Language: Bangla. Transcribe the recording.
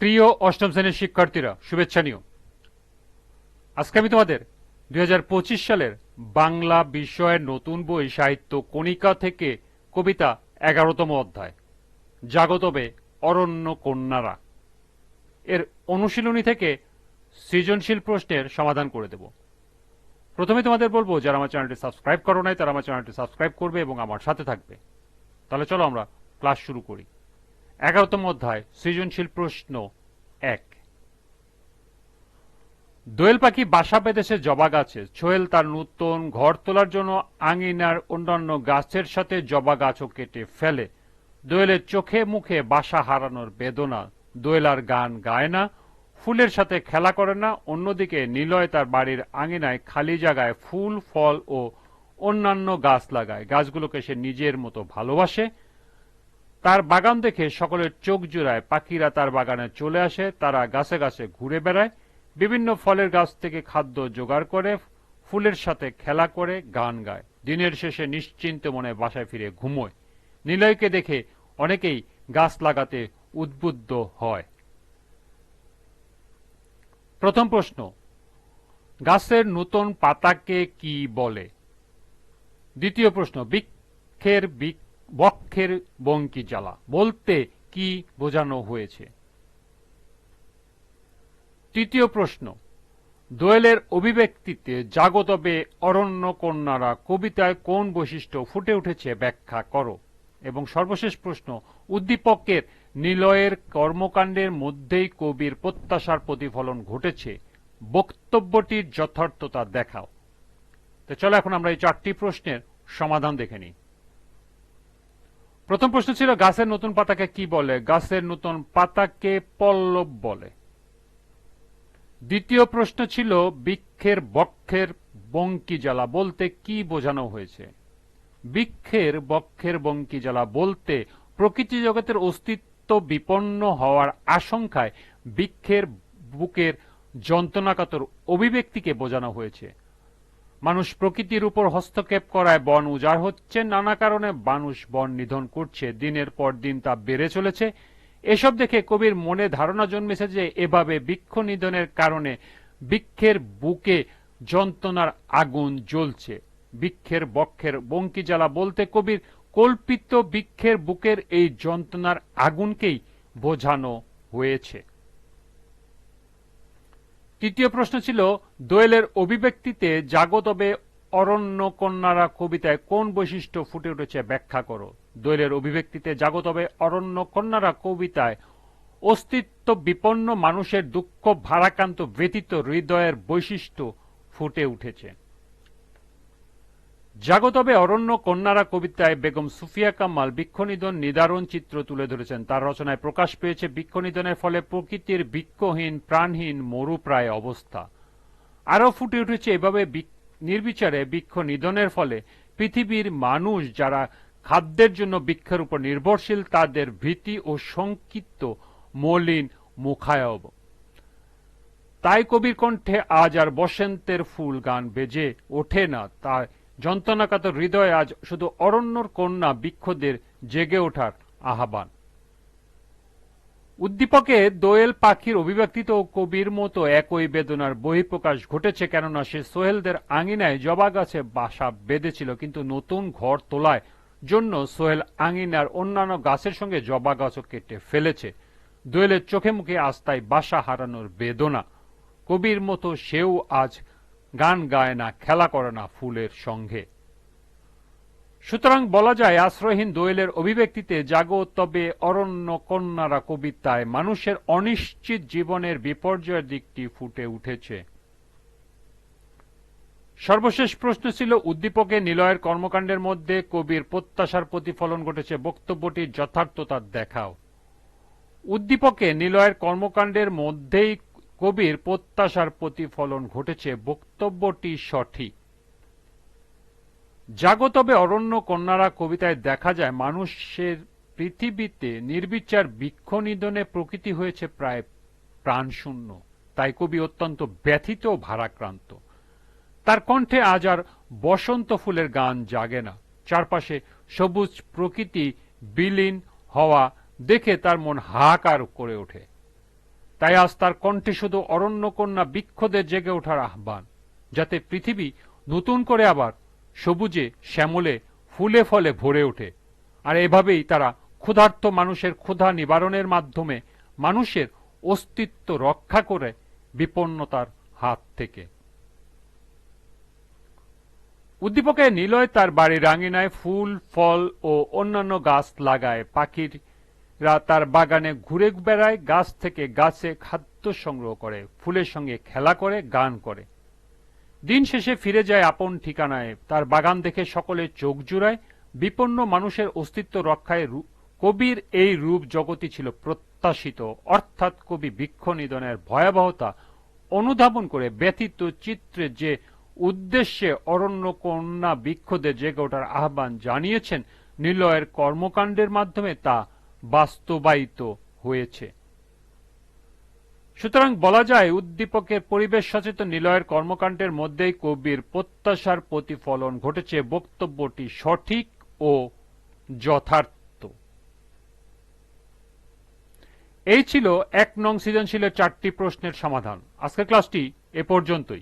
প্রিয় অষ্টম শ্রেণির শিক্ষার্থীরা, শুভেচ্ছা নিও। আজকে আমি তোমাদের দু হাজার পঁচিশ সালের বাংলা বিষয়ের নতুন বই, সাহিত্য, কণিকা থেকে কবিতা এগারোতম অধ্যায়, জাগতবে অরণ্য কন্যারা। এর অনুশীলনী থেকে সৃজনশীল প্রশ্নের সমাধান করে দেব। প্রথমে তোমাদের বলব, যারা আমার চ্যানেলটি সাবস্ক্রাইব করো নাই, তারা আমার চ্যানেলটি সাবস্ক্রাইব করবে এবং আমার সাথে থাকবে। তাহলে চলো আমরা ক্লাস শুরু করি। এগারোতম অধ্যায়, সৃজনশীল প্রশ্ন এক। দোয়েল পাখি বাসা বেঁধেছে, জবা গাছে। ছোয়েল তার নূতন ঘর তোলার জন্য আঙিনার অন্যান্য গাছের সাথে জবা গাছও কেটে ফেলে। দোয়েলের চোখে মুখে বাসা হারানোর বেদনা। দোয়েল আর গান গায় না, ফুলের সাথে খেলা করে না। অন্যদিকে নিলয় তার বাড়ির আঙিনায় খালি জায়গায় ফুল, ফল ও অন্যান্য গাছ লাগায়। গাছগুলোকে সে নিজের মতো ভালোবাসে। তার বাগান দেখে সকলের চোখ জুড়ায় পাখিরা তার বাগানে চলে আসে, তারা গাছে গাছে ঘুরে বেড়ায়, বিভিন্ন ফলের গাছ থেকে খাদ্য জোগাড় করে, ফুলের সাথে খেলা করে, গান গায়। দিনের শেষে নিশ্চিন্ত মনে বাসায় ফিরে ঘুমোয়। নিলয়কে দেখে অনেকেই গাছ লাগাতে উদ্বুদ্ধ হয়। প্রথম প্রশ্ন, গাছের নতুন পাতাকে কি বলে? দ্বিতীয় প্রশ্ন, বৃক্ষের বৃক্ষ বক্ষের বঙ্কি জ্বালা। বলতে কি বোঝানো হয়েছে? তৃতীয় প্রশ্ন। দোয়েলের অভিব্যক্তিতে জাগতবে অরণ্য কন্যারা কবিতায় কোন বৈশিষ্ট্য ফুটে উঠেছে ব্যাখ্যা করো। এবং সর্বশেষ প্রশ্ন, উদ্দীপকের নিলয়ের কর্মকাণ্ডের মধ্যেই কবির প্রত্যাশার প্রতিফলন ঘটেছে। বক্তব্যটির যথার্থতা দেখাও। তো চলো এখন আমরা এই চারটি প্রশ্নের সমাধান দেখে নিই। প্রথম প্রশ্ন ছিল, গাছের নতুন পাতাকে কি বলে? গাছের নতুন পাতাকে পল্লব বলে। দ্বিতীয় প্রশ্ন ছিল, বৃক্ষের বক্ষের বঙ্কি জ্বালা বলতে কি বোঝানো হয়েছে? বৃক্ষের বক্ষের বঙ্কি জ্বালা বলতে প্রকৃতি জগতের অস্তিত্ব বিপন্ন হওয়ার আশঙ্কায় বৃক্ষের বুকের যন্ত্রণাকাতর অভিব্যক্তিকে বোঝানো হয়েছে। মানুষ প্রকৃতির উপর হস্তক্ষেপ করায় বন উজাড় হচ্ছে। নানা কারণে মানুষ বন নিধন করছে। দিনের পর দিন তা বেড়ে চলেছে। এসব দেখে কবির মনে ধারণা জন্মেছে যে এভাবে বৃক্ষ নিধনের কারণে বৃক্ষের বুকে যন্ত্রণার আগুন জ্বলছে। বৃক্ষের বক্ষের বঙ্কি জ্বালা বলতে কবির কল্পিত বৃক্ষের বুকের এই যন্ত্রণার আগুনকেই বোঝানো হয়েছে। তৃতীয় প্রশ্ন ছিল, দোয়েলের অভিব্যক্তিতে জাগতবে অরণ্য কন্যারা কবিতায় কোন বৈশিষ্ট্য ফুটে উঠেছে ব্যাখ্যা করো। দোয়েলের অভিব্যক্তিতে জাগতবে অরণ্য কন্যারা কবিতায় অস্তিত্ব বিপন্ন মানুষের দুঃখ ভারাক্রান্ত ব্যতীত হৃদয়ের বৈশিষ্ট্য ফুটে উঠেছে। জাগতবে অরণ্য কন্যারা কবিতায় বেগম সুফিয়া কামাল বৃক্ষনিধন নিদারুণ চিত্র তুলে ধরেছেন। তার রচনায় প্রকাশ পেয়েছে বৃক্ষনিধনের ফলে প্রকৃতির বৃক্ষহীন, প্রাণহীন, মরুপ্রায় অবস্থা। আরও ফুটে উঠেছে এভাবে নির্বিচারে বৃক্ষ নিধনের ফলে পৃথিবীর মানুষ যারা খাদ্যের জন্য বৃক্ষের উপর নির্ভরশীল, তাদের ভীতি ও সংক্ষিপ্ত মলিন, মুখায়ব। তাই কবির কণ্ঠে আজ আর বসন্তের ফুল গান বেজে ওঠে না। তাই যন্ত্রণাকাতর হৃদয় আজ শুধু অরণ্যর কন্যা বৃক্ষদের জেগে ওঠার আহ্বান। উদ্দীপকে দোয়েল পাখির অভিব্যক্তিত কবির মতো একই বেদনার বহিঃপ্রকাশ ঘটেছে, কেননা সে সোহেলদের আঙিনায় জবা গাছে বাসা বেঁধেছিল, কিন্তু নতুন ঘর তোলায় জন্য সোহেল আঙিনার অন্যান্য গাছের সঙ্গে জবা গাছও কেটে ফেলেছে। দোয়েলের চোখে মুখে আস্তায় বাসা হারানোর বেদনা। কবির মতো সেও আজ গান গায় না, খেলা করে না ফুলের সঙ্গে। সুতরাং বলা যায়, আশ্রয়হীন দোয়েলের অভিব্যক্তিতে জাগো, তবে অরণ্য কন্যারা কবিতায় মানুষের অনিশ্চিত জীবনের বিপর্যয়ের দিকটি ফুটে উঠেছে। সর্বশেষ প্রশ্ন ছিল, উদ্দীপকে নিলয়ের কর্মকাণ্ডের মধ্যে কবির প্রত্যাশার প্রতিফলন ঘটেছে বক্তব্যটির যথার্থতা দেখাও। উদ্দীপকে নিলয়ের কর্মকাণ্ডের মধ্যেই কবির প্রত্যাশার প্রতিফলন ঘটেছে, বক্তব্যটি সঠিক। জাগতবে অরণ্য কন্যারা কবিতায় দেখা যায়, মানুষের পৃথিবীতে নির্বিচার বৃক্ষ নিধনে প্রকৃতি হয়েছে প্রায় প্রাণশূন্য। তাই কবি অত্যন্ত ব্যথিত ও ভারাক্রান্ত। তার কণ্ঠে আজ আর বসন্ত ফুলের গান জাগে না। চারপাশে সবুজ প্রকৃতি বিলীন হওয়া দেখে তার মন হাহাকার করে ওঠে। তাই আজ তার কণ্ঠে শুধু অরণ্যকন্যা বৃক্ষদের জেগে ওঠার আহ্বান, যাতে পৃথিবী নতুন করে আবার সবুজে, শ্যামলে, ফুলে ফলে ভরে ওঠে। আর এভাবেই তারা ক্ষুধার্ত মানুষের ক্ষুধা নিবারণের মাধ্যমে মানুষের অস্তিত্ব রক্ষা করে বিপন্নতার হাত থেকে। উদ্দীপকে নিলয় তার বাড়ির আঙিনায় ফুল, ফল ও অন্যান্য গাছ লাগায় পাখিরা তার বাগানে ঘুরে বেড়ায়, গাছ থেকে গাছে খাদ্য সংগ্রহ করে, ফুলের সঙ্গে খেলা করে, গান করে। দিন শেষে ফিরে যায় আপন ঠিকানায়। তার বাগান দেখে সকলে চোখ জুড়ায়। বিপন্ন মানুষের অস্তিত্ব রক্ষায় কবির এই রূপ জগতই ছিল প্রত্যাশিত। অর্থাৎ কবি বৃক্ষ নিধনের ভয়াবহতা অনুধাবন করে ব্যথিত চিত্রে যে উদ্দেশ্যে অরণ্য কন্যা বৃক্ষদের জেগে ওঠার আহ্বান জানিয়েছেন, নিলয়ের কর্মকাণ্ডের মাধ্যমে তা বাস্তবায়িত হয়েছে। সুতরাং বলা যায়, উদ্দীপকের পরিবেশ সচেতন নিলয়ের কর্মকাণ্ডের মধ্যেই কবির প্রত্যাশার প্রতিফলন ঘটেছে। বক্তব্যটি সঠিক ও যথার্থ। এই ছিল এক নং সৃজনশীলের চারটি প্রশ্নের সমাধান। আজকের ক্লাসটি এ পর্যন্তই।